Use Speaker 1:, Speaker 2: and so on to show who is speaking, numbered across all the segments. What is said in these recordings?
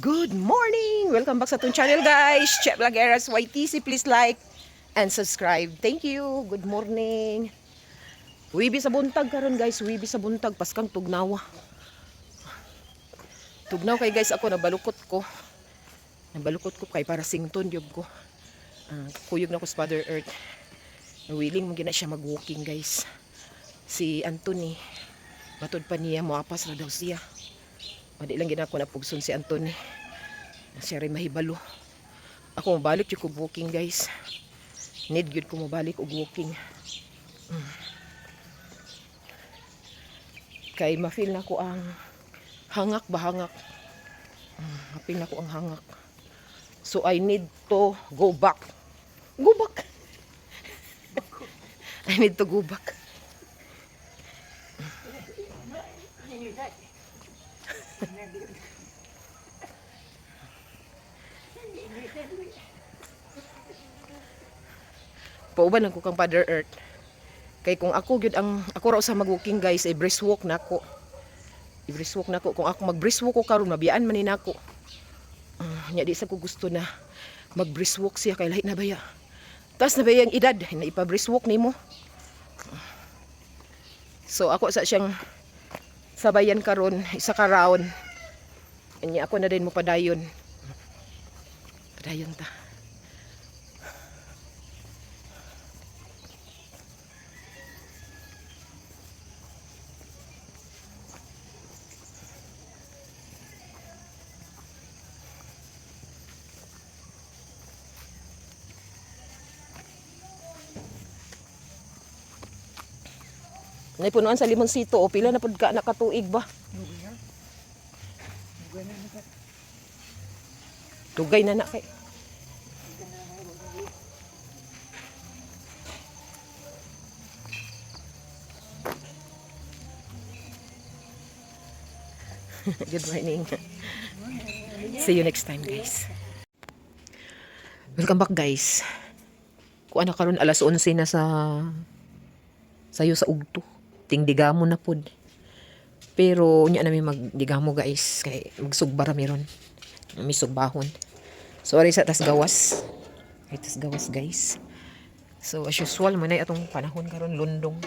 Speaker 1: Good morning! Welcome back sa itong channel guys. Chef Lagueras YTC. Please like and subscribe. Thank you. Good morning. Wibi sa buntag karon guys. Wibi sa buntag. Paskang tugnawa. Tugnaw kay guys ako nabalukot ko. Nabalukot ko kay para sington yob ko. Ah, kuyog na ko sa Father Earth. Willing mo gina siya mag-walking guys. Si Anthony. Matod pa niya. Muapas na daw siya. Madi lang ginako na pugson si Anthony. Siya rin mahibalo. Ako mabalik yung ko guys. Need gyud ko mabalik og walking. Mm. Kay ma-feel na ko ang hangak ba hangak. Mm, Mapil na ko ang hangak. So I need to go back. Go back. I need to go back. Pauban ako kang Father Earth. Kay kung ako gyud ang ako raw sa mag-walking guys, ay brisk walk nako. I brisk walk nako kung ako mag brisk walk ko karon mabiyaan man ni nako. Uh, nya di sa ko gusto na mag brisk walk siya kay lahi na baya. Tas na baya ang edad na ipa brisk walk nimo. So ako sa siyang sabayan karon isa ka round. Anya ako na din mo padayon. Padayon ta. Nay punuan sa limonsito o pila na pud ka nakatuig ba? Dugay na na kay. Good morning. See you next time, guys. Welcome back, guys. Kung ano karon alas 11 na sa sayo sa ugto. Tingdigamo na pod. Pero unya na mi magdigamo guys kay magsugbara meron. May sugbahon. Sorry sa tas gawas. Ay tas gawas guys. So as usual man ay atong panahon karon lundong.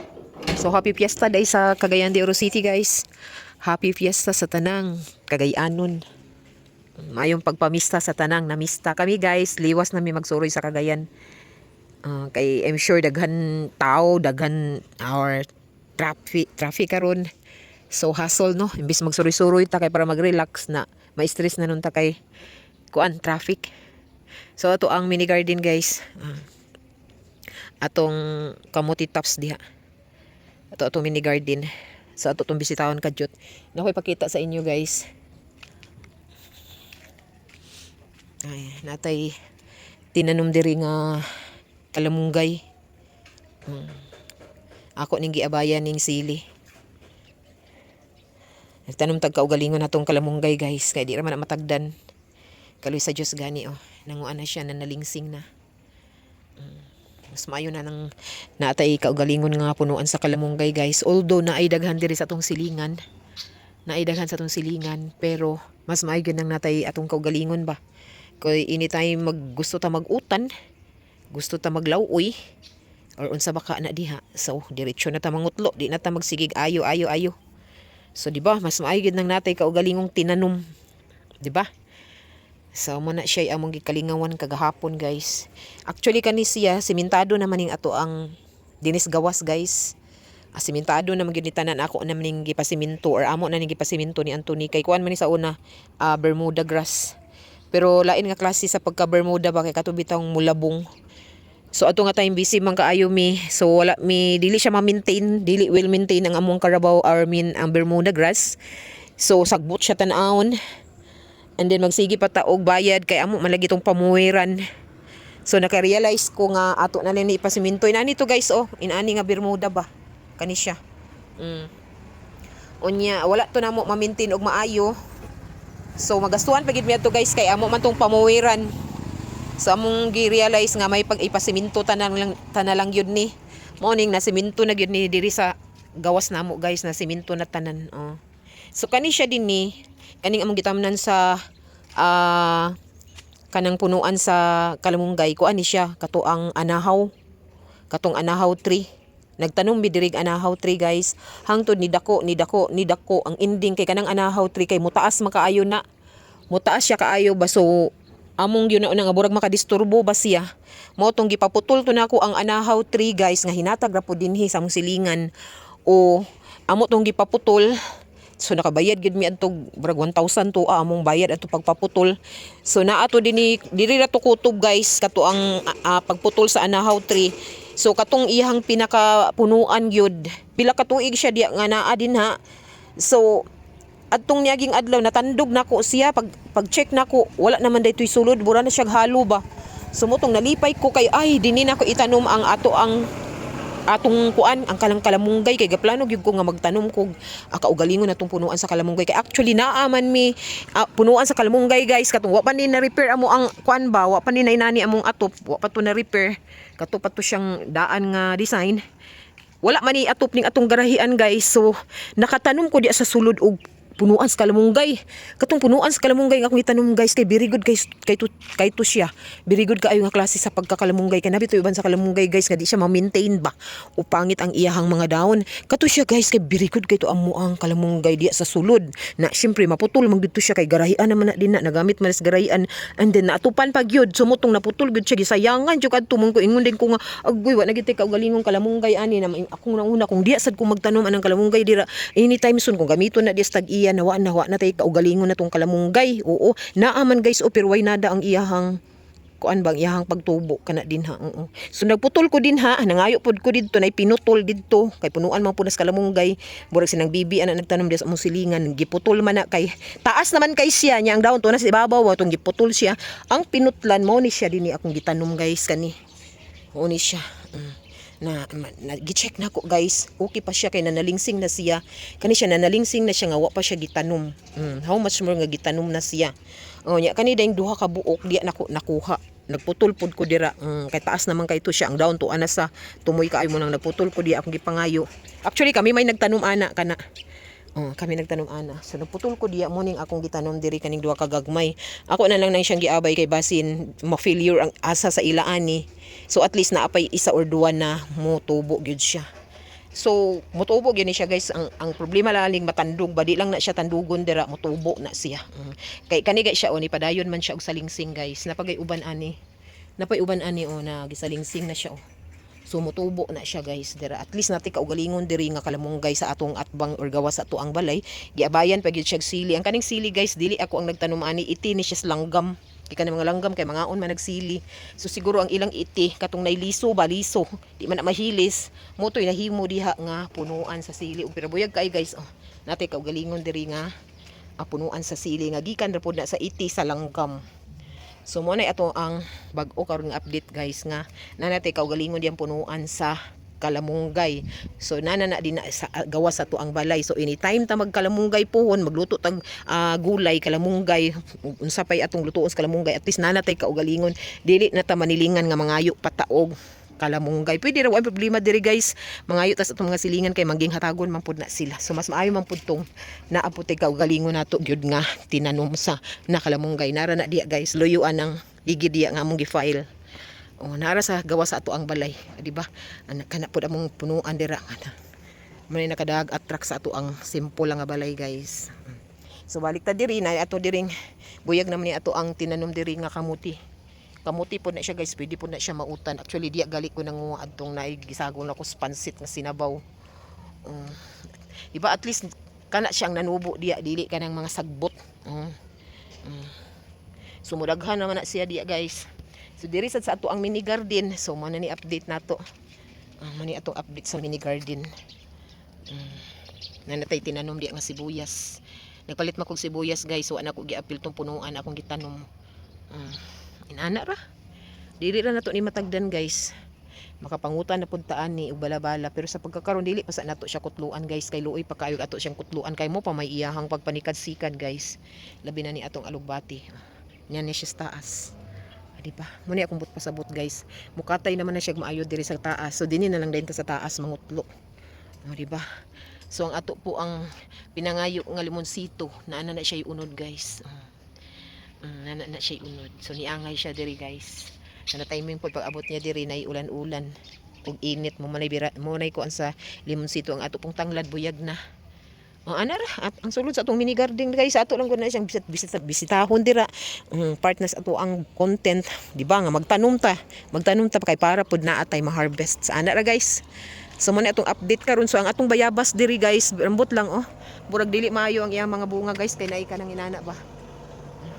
Speaker 1: So happy fiesta day sa Cagayan de Oro City guys. Happy fiesta sa tanang Cagayanon. Mayong pagpamista sa tanang namista kami guys. Liwas na mi magsuroy sa Cagayan. Ah, kay I'm sure daghan tao, daghan our traffic traffic karon. So hustle no, imbis magsuroy-suroy ta kay para mag-relax na, ma-stress na nun ta kay kuan traffic. So ato ang mini garden guys. Ah, atong kamuti tops diha. Ato atong mini garden. So ato tong bisitahon kadyot. Nakoy pakita sa inyo guys. Ay, natay tinanom diri nga kalamunggay. Hmm. Ako ning giabayan ning sili. Nagtanom tag kaugalingon natong kalamunggay guys kay di ra man na matagdan. Kaloy sa Dios gani oh. Nanguan na siya na nalingsing na. Mm. Mas maayo na nang natay kaugalingon nga punuan sa kalamunggay guys. Although na ay daghan diri sa atong silingan. Na ay daghan sa atong silingan pero mas maayo nang natay atong kaugalingon ba. Kay anytime mag gusto ta magutan, gusto ta maglawuy or unsa baka na diha. So diretso na ta mangutlo, di na ta magsigig ayo ayo ayo. So di ba mas maayo gyud nang natay kaugalingong tinanom. Di ba? So mo na siya among gikalingawan kagahapon guys. Actually kani siya simentado naman ning ato ang dinis gawas guys. Ah, simentado naman gyud ni tanan ako naman ning gipasiminto or amo na ning gipasiminto ni Anthony kay kuan man ni sa una ah, Bermuda grass. Pero lain nga klase sa pagka Bermuda ba kay katubi tawong mulabong. So ato nga time busy man kaayo mi. So wala mi dili siya ma-maintain, dili well maintain ang among Carabao or mean ang Bermuda grass. So sagbot siya tan-aon. And then magsigi pa ta og bayad kay amo malagi tong pamuwiran. So naka-realize ko nga ato na lang ipasiminto. Inani to guys oh, inani nga Bermuda ba? Kani siya. Mm. Unya wala to namo ma-maintain og maayo. So magastuhan pagid mi ato guys kay amo man tong pamuwiran. So among gi-realize nga may pag ipasiminto tanan lang tanalang yun ni. Morning na siminto na gyud ni diri sa gawas namo guys na siminto na tanan. Oh. So kani siya din ni kaning among gitamnan sa ah kanang punuan sa kalamunggay kuan ni siya kato ang anahaw katong anahaw tree nagtanom mi diri anahaw tree guys hangtod ni dako ni dako ni dako ang ending kay kanang anahaw tree kay mutaas makaayo na mutaas siya kaayo ba so among yun na nga burag makadisturbo ba siya mo tong gipaputol to nako ang anahaw tree guys nga hinatag ra po dinhi sa among silingan o amo tong gipaputol So nakabayad gid mi adto brag 1,000 to ah, among bayad ato pagpaputol. So naa to dinhi diri ra to kutob guys kato ang ah, pagputol sa anahaw tree. So katong iyang pinakapunuan gyud. Pila ka tuig siya diya nga naa din ha. So adtong niaging adlaw natandog nako siya. Pag pag-check nako wala naman daytoy sulod. Bura na siya halo ba. Sumutong nalipay ko kay ay dinhi nako itanom ang ato ang atong kuan ang kalang kalamunggay. Kay gaplano gyud ko nga magtanom kog ah, kaugalingon natong punuan sa kalamunggay. Kay actually naaman mi ah, punuan sa kalamunggay guys. Katong wa pa ni na repair amo ang kuan ba? Wa pa ni na inani among atop wa pa to na repair kato pa to siyang daan nga design. Wala man ni atop ning atong garahian guys. So nakatanom ko diya sa sulod og punuan sa kalamunggay katong punuan sa kalamunggay nga akong itanom guys kay very good guys kay to, kay to siya. Very good kaayo nga klase sa pagkakalamunggay kay nabi to iban sa kalamunggay guys nga di siya ma-maintain ba? O pangit ang iyahang mga daon kato siya guys kay very good kay to amo ang kalamunggay diya sa sulod. Na syempre maputol man dito siya kay garahian naman na din na nagamit man sa garahian. And then naatupan pag yun sumutong naputol gud siya gisayangan jud kadto mong ko ingon din ko nga agoy wa nagiti ka galingong kalamunggay ani na akong nauna kung diya sad ko magtanom anang kalamunggay dira. Anytime soon kung gamiton na di sa tag iya nawa nawa na tay kaugalingon na tong kalamunggay oo naaman guys o pero way nada ang iyahang kuan bang iyahang pagtubo kana din ha? Oo. so nagputol ko din ha? Nangayo pod ko didto nay pinutol didto kay punuan man sa kalamunggay burag sinang bibi ana nagtanom diya sa among silingan. Giputol man na kay taas naman kay siya nya ang daon to na sa ibabaw wa giputol siya. Ang pinutlan mo ni siya dinhi akong gitanom guys kani. Mo ni siya. Mm na, na gi-check na ko guys. Okay pa siya kay nanalingsing na siya. Kani siya nanalingsing na siya nga wa pa siya gitanom. Mm, how much more nga gitanom na siya? Oh nya kani daing duha ka buok diya nako nakuha. Nagputol pod ko dira. Mm, kay taas naman kay to siya. Ang daon to ana sa tumoy kaayo mo nang nagputol ko diya akong gipangayo. Actually kami may nagtanom ana kana. Oh, kami nagtanom ana. So nagputol ko diya morning akong gitanom diri kaning duha ka gagmay. Ako na lang nang siyang giabay kay basin ma-failure ang asa sa ila ani. So at least naapay isa or duwa na motubo gyud siya. So motubo gyud ni siya guys. Ang ang problema laling matandog ba di lang na siya tandugon dira motubo na siya. Mm. Kay kani guys siya o ni padayon man siya og salingsing guys. Napagay uban ani. Napay uban ani o na gisalingsing na siya o. So mutubo na siya guys dira. At least nati kaugalingon diri nga kalamunggay sa atong atbang or gawas sa ato ang balay. Giabayan pa gyud siya sili. Ang kaning sili guys dili ako ang nagtanom ani iti ni siya langgam. Kay kanang mga langgam kay mga on man nagsili. So siguro ang ilang iti katong nailiso ba liso. Di man na mahilis. Motoy nahimo diha nga punuan sa sili. Ug pirabuyag kay guys. Oh, nati kaugalingon diri nga ah, punuan sa sili nga gikan ra na sa iti sa langgam. So mo na ato ang bag-o karon nga update guys nga nanate kaugalingon diyang punuan sa kalamunggay. So nana na din na sa gawa sa to ang balay. So anytime ta magkalamunggay pohon, magluto tag ah, gulay kalamunggay, unsa pay atong lutuon sa kalamunggay at least nana tay kaugalingon dili na ta manilingan nga mangayo pataog kalamunggay. Pwede ra way problema diri guys. Mangayo tas atong mga silingan kay mangging hatagon man pud na sila. So mas maayo man pud tong naaputay kaugalingon nato gyud nga tinanom sa nakalamunggay. Nara na diya guys, luyuan ang igid diya nga among gi-file. Oh, nara sa gawa sa ato ang balay, di ba? Anak kana pud among punuan dira kana. Manay nakadag attract sa ato ang simple lang nga balay, guys. So balik ta diri na ato diring buyag naman ni ato ang tinanom diri nga kamuti. Kamuti po na siya guys, pwede po na siya mautan. Actually, diya gali ko nang adtong naigisagol na ko spansit nga sinabaw. Um, di ba at least kana siyang nanubo diya dili ka ng mga sagbot. Um, um. Sumudaghan naman na siya diya guys. So diri sad sa ato ang mini garden. So mo na ni update nato. Uh, mo ni atong update sa mini garden. Um, na natay tinanom diya nga sibuyas. Nagpalit man kog sibuyas guys. So ana ko giapil tong punuan akong gitanom. Um, inana ra. Dili ra nato ni matagdan guys. Makapangutan na puntaan ni ug bala-bala pero sa pagkakaroon dili pa sa nato siya kutluan guys kay luoy pa kayo ato siyang kutluan kay mo pa may iyahang pagpanikad-sikad guys. Labi na ni atong alugbati. Yan ni siya taas. Di ba? Muna akong but pasabot guys. Mukatay naman na siya maayo diri sa taas. So dinhi na lang ta sa taas mangutlo. Oh, di ba? So ang ato po ang pinangayo nga limonsito na ana na siya unod guys. Mm, na, na, na siya unod. So niangay siya diri guys. Sana timing po pag abot niya diri na ulan-ulan. Ug init mo manay mo nay kuan sa limonsito ang ato pong tanglad buyag na. O ana ra at ang sulod sa atong mini garden guys ato lang gud na siyang bisit bisit bisitahon dira. Mm, part na sa ato ang content, di ba nga magtanom ta. Magtanom ta kay para pud na atay ma-harvest. Sa ana ra guys. So mo atong update karon so ang atong bayabas diri guys, rambot lang oh. Murag dili maayo ang iyang mga bunga guys kay naay ka nang inana ba.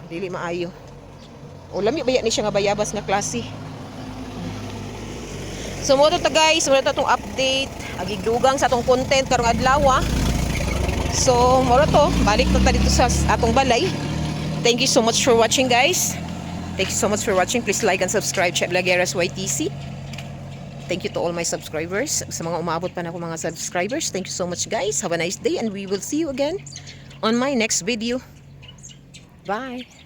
Speaker 1: Dili maayo. O lami baya ni siya nga bayabas nga klase. So mo ta guys, mo to atong update, agigdugang sa atong content karong adlaw. ah. So mo to, balik na dito sa atong balay. Thank you so much for watching guys. Thank you so much for watching. Please like and subscribe Chef Lagueras YTC. Thank you to all my subscribers. Sa mga umabot pa na ako mga subscribers, thank you so much guys. Have a nice day and we will see you again on my next video. Bye!